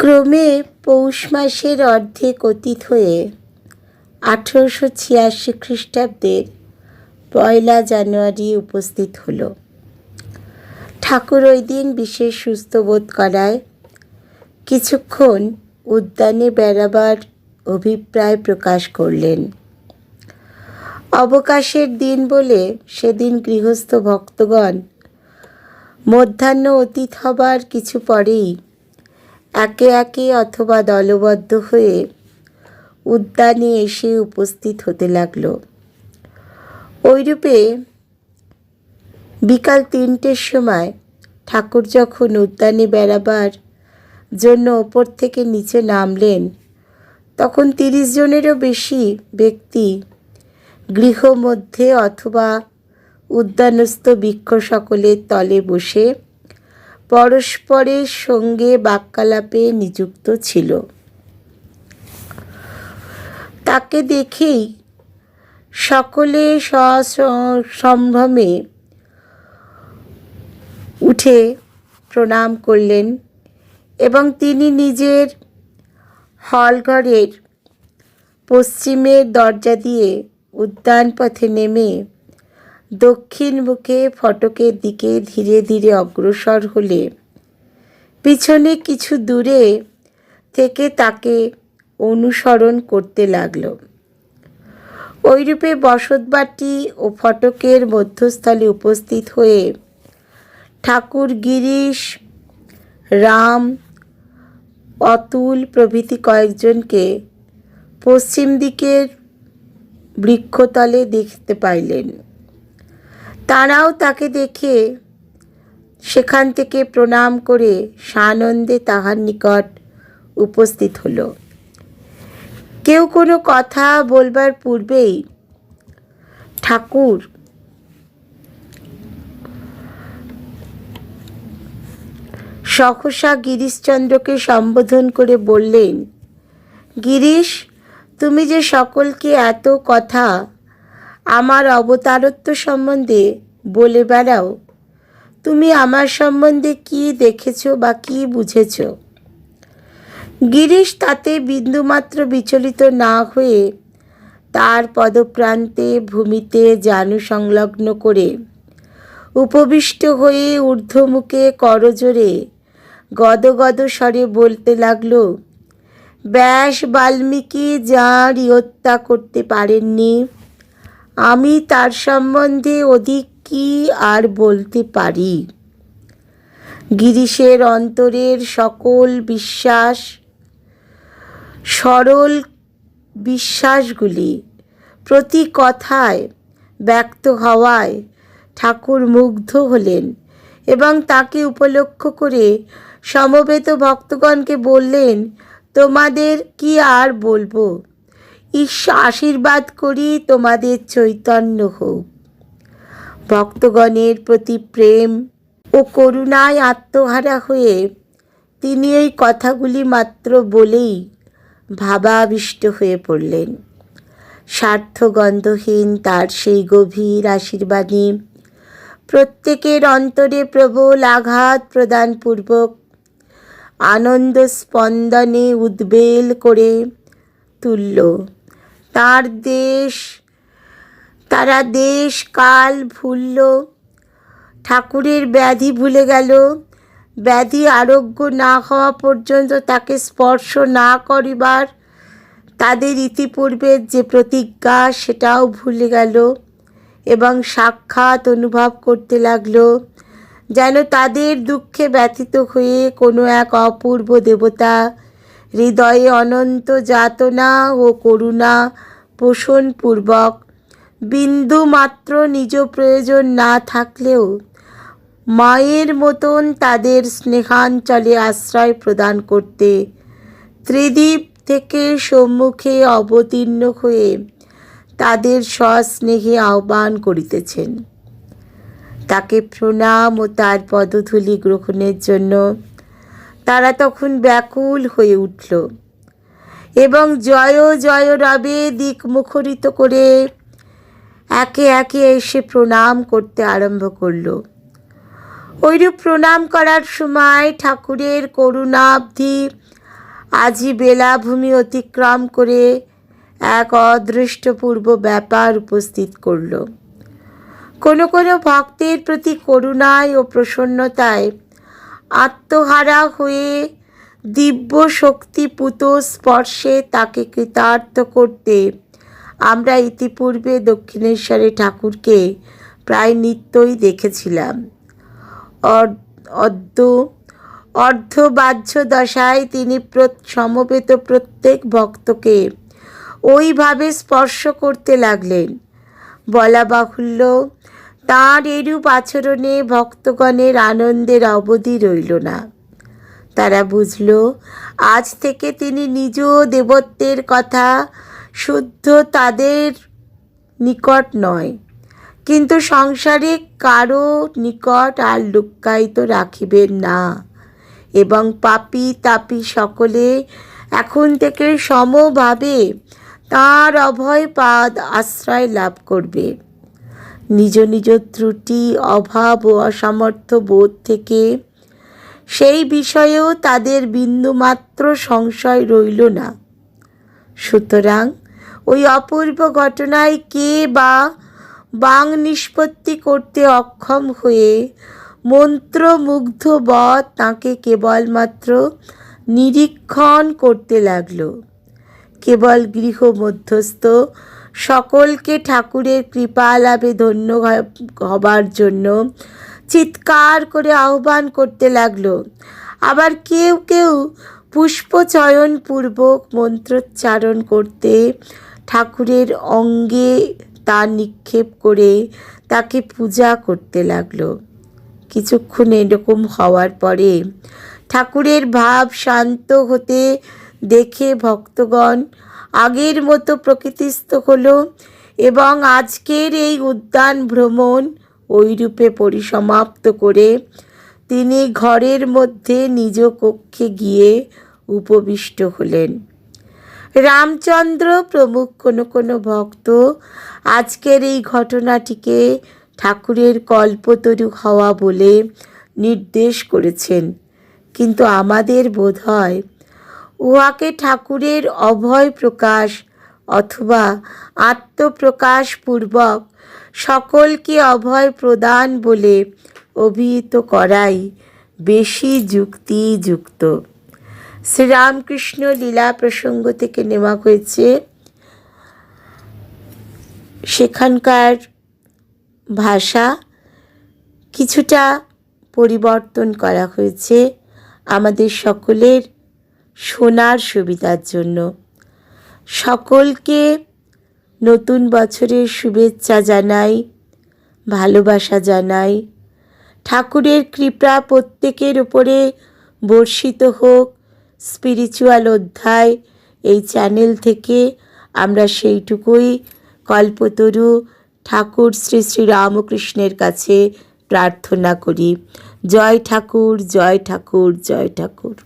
ক্রমে পৌষ মাসের অর্ধেক অতীত হয়ে আঠেরোশো ছিয়াশি খ্রিস্টাব্দের পয়লা জানুয়ারি উপস্থিত হলো। ঠাকুর ওই দিন বিশেষ সুস্থ বোধ করায়, কিছুক্ষণ উদ্যানে বেড়াবার অভিপ্রায় প্রকাশ করলেন। অবকাশের দিন বলে সেদিন গৃহস্থ ভক্তগণ মধ্যাহ্ন অতীত হবার কিছু পরেই একে একে অথবা দলবদ্ধ হয়ে উদ্যানে এসে উপস্থিত হতে লাগল। ওইরূপে বিকাল তিনটের সময় ঠাকুর যখন উদ্যানে বেড়াবার জন্য ওপর থেকে নিচে নামলেন, তখন তিরিশ জনেরও বেশি ব্যক্তি গৃহমধ্যে অথবা উদ্যানস্থ বৃক্ষ সকলের তলে বসে পরস্পরের সঙ্গে বাক্যালাপে নিযুক্ত ছিল। তাকে দেখেই সকলে সসম্ভ্রমে উঠে প্রণাম করলেন এবং তিনি নিজের হলঘরের পশ্চিমের দরজা দিয়ে উদ্যান পথে নেমে দক্ষিণ মুখে ফটকের দিকে ধীরে ধীরে অগ্রসর হলে। পিছনে কিছু দূরে থেকে তাকে অনুসরণ করতে লাগল। ওইরূপে বসতবাটি ও ফটকের মধ্যস্থলে উপস্থিত হয়ে ঠাকুর গিরিশ, রাম, অতুল প্রভৃতি কয়েকজনকে পশ্চিম দিকের বৃক্ষতলে দেখতে পাইলেন। তারাও তাকে দেখে সেখান থেকে প্রণাম করে সানন্দে তাহার নিকট উপস্থিত হলো। কেউ কোনো কথা বলবার পূর্বেই ঠাকুর সহসা গিরিশচন্দ্রকে সম্বোধন করে বললেন, গিরিশ, তুমি যে সকলকে এত কথা আমার অবতারত্ব সম্বন্ধে বলে বেড়াও। তুমি আমার সম্বন্ধে কি দেখেছ বা কি বুঝেছ? গিরিশ তাতে বিন্দুমাত্র বিচলিত না হয়ে তার পদপ্রান্তে ভূমিতে জানু সংলগ্ন করে উপবিষ্ট হয়ে ঊর্ধ্বমুখে করজোরে গদগদ স্বরে বলতে লাগল, ব্যাস বাল্মীকি যাঁর ইয়ত্তা করতে পারেননি। আমি তার সম্বন্ধে অধিক কি আর বলতে পারি? গিরিশের অন্তরের সকল বিশ্বাস, সরল বিশ্বাসগুলি প্রতি কথায় ব্যক্ত হওয়ায় ঠাকুর মুগ্ধ হলেন এবং তাকে উপলক্ষ করে সমবেত ভক্তগণকে বললেন, তোমাদের কি আর বলব? ঈশ্বর আশীর্বাদ করি তোমাদের চৈতন্য হোক। ভক্তগণের প্রতি প্রেম ও করুণায় আত্মহারা হয়ে তিনি এই কথাগুলি মাত্র বলেই ভাবাবিষ্ট হয়ে পড়লেন। স্বার্থগন্ধহীন তার সেই গভীর আশীর্বাদী প্রত্যেকের অন্তরে প্রবল আঘাত প্রদানপূর্বক আনন্দ স্পন্দনে উদ্বেল করে তুলল। তার দেশ, তারা দেশ কাল ভুলল। ঠাকুরের ব্যাধি ভুলে গেল। ব্যাধি আরোগ্য না হওয়া পর্যন্ত তাকে স্পর্শ না করিবার তাদের ইতিপূর্বের যে প্রতিজ্ঞা, সেটাও ভুলে গেল এবং সাক্ষাৎ অনুভব করতে লাগল যেন তাদের দুঃখে ব্যথিত হয়ে কোনো এক অপূর্ব দেবতা হৃদয়ে অনন্ত যাতনা ও করুণা পোষণপূর্বক বিন্দু মাত্র নিজ প্রয়োজন না থাকলেও মায়ের মতন তাদের স্নেহাঞ্চলে আশ্রয় প্রদান করতে ত্রিদীপ থেকে সম্মুখে অবতীর্ণ হয়ে তাদের সস্নেহে আহ্বান করিতেছেন। তাকে প্রণাম ও তার পদধূলি গ্রহণের জন্য তারা তখন ব্যাকুল হয়ে উঠল এবং জয় জয় রবে দিক মুখরিত করে একে একে এসে প্রণাম করতে আরম্ভ করল। ওইরূপ প্রণাম করার সময় ঠাকুরের করুণাব্ধি আজই বেলাভূমি অতিক্রম করে এক অদৃষ্টপূর্ব ব্যাপার উপস্থিত করল। কোনো কোনো ভক্তের প্রতি করুণায় ও প্রসন্নতায় আত্মহারা হয়ে দিব্য শক্তিপুত স্পর্শে তাকে কৃতার্থ করতে। আমরা ইতিপূর্বে দক্ষিণেশ্বরে ঠাকুরকে প্রায় নিত্যই দেখেছিলাম। অর- অদ্য অর্ধবাহ্য দশায় তিনি সমবেত প্রত্যেক ভক্তকে ওইভাবে স্পর্শ করতে লাগলেন। বলা বাহুল্য তাঁর এরূপ আচরণে ভক্তগণের আনন্দের অবধি রইল না। তারা বুঝল, আজ থেকে তিনি নিজ দেবত্বের কথা শুদ্ধ তাদের নিকট নয়। কিন্তু সংসারে কারও নিকট আর লুক্কায়িত রাখিবেন না এবং পাপি তাপি সকলে এখন থেকে সমভাবে তাঁর অভয় পাদ আশ্রয় লাভ করবে। নিজ নিজ ত্রুটি, অভাব ও অসামর্থ্য বোধ থেকে। সেই বিষয়েও তাদের বিন্দুমাত্র সংশয় রইল না। সুতরাং ওই অপূর্ব ঘটনায় কে বা বাং নিষ্পত্তি করতে অক্ষম হয়ে মন্ত্রমুগ্ধ বধ তাঁকে কেবলমাত্র নিরীক্ষণ করতে লাগল। কেবল গৃহ মধ্যস্থ সকলকে ঠাকুরের কৃপা লাভে ধন্য হবার জন্য চিৎকার করে আহ্বান করতে লাগল। আবার কেউ কেউ পুষ্পচয়ন পূর্বক মন্ত্রোচ্চারণ করতে ঠাকুরের অঙ্গে তা নিক্ষেপ করে তাকে পূজা করতে লাগল। কিছুক্ষণ এরকম হওয়ার পরে ঠাকুরের ভাব শান্ত হতে দেখে ভক্তগণ আগের মতো প্রকৃতিস্থ হলো এবং আজকের এই উদ্যান ভ্রমণ ওইরূপে পরিসমাপ্ত করে তিনি ঘরের মধ্যে নিজ কক্ষে গিয়ে উপবিষ্ট হলেন। রামচন্দ্র প্রমুখ কোনো কোনো ভক্ত আজকের এই ঘটনাটিকে ঠাকুরের কল্পতরু হওয়া বলে নির্দেশ করেছেন। কিন্তু আমাদের বোধ হয় উহাকে ঠাকুরের অভয় প্রকাশ অথবা আত্মপ্রকাশ পূর্বক সকলকে অভয় প্রদান বলে অভিহিত করাই বেশি যুক্তিযুক্ত। শ্রীরামকৃষ্ণ লীলা প্রসঙ্গ থেকে নেওয়া হয়েছে, সেখানকার ভাষা কিছুটা পরিবর্তন করা হয়েছে। আমাদের সকলের শোনার সুবিধার জন্য। সকলকে নতুন বছরের শুভেচ্ছা জানাই, ভালোবাসা জানাই। ঠাকুরের কৃপা প্রত্যেকের উপরে বর্ষিত হোক। স্পিরিচুয়াল অধ্যায় এই চ্যানেল থেকে আমরা সেইটুকুই কল্পতরু ঠাকুর শ্রী শ্রী রামকৃষ্ণের কাছে প্রার্থনা করি। জয় ঠাকুর জয় ঠাকুর জয় ঠাকুর।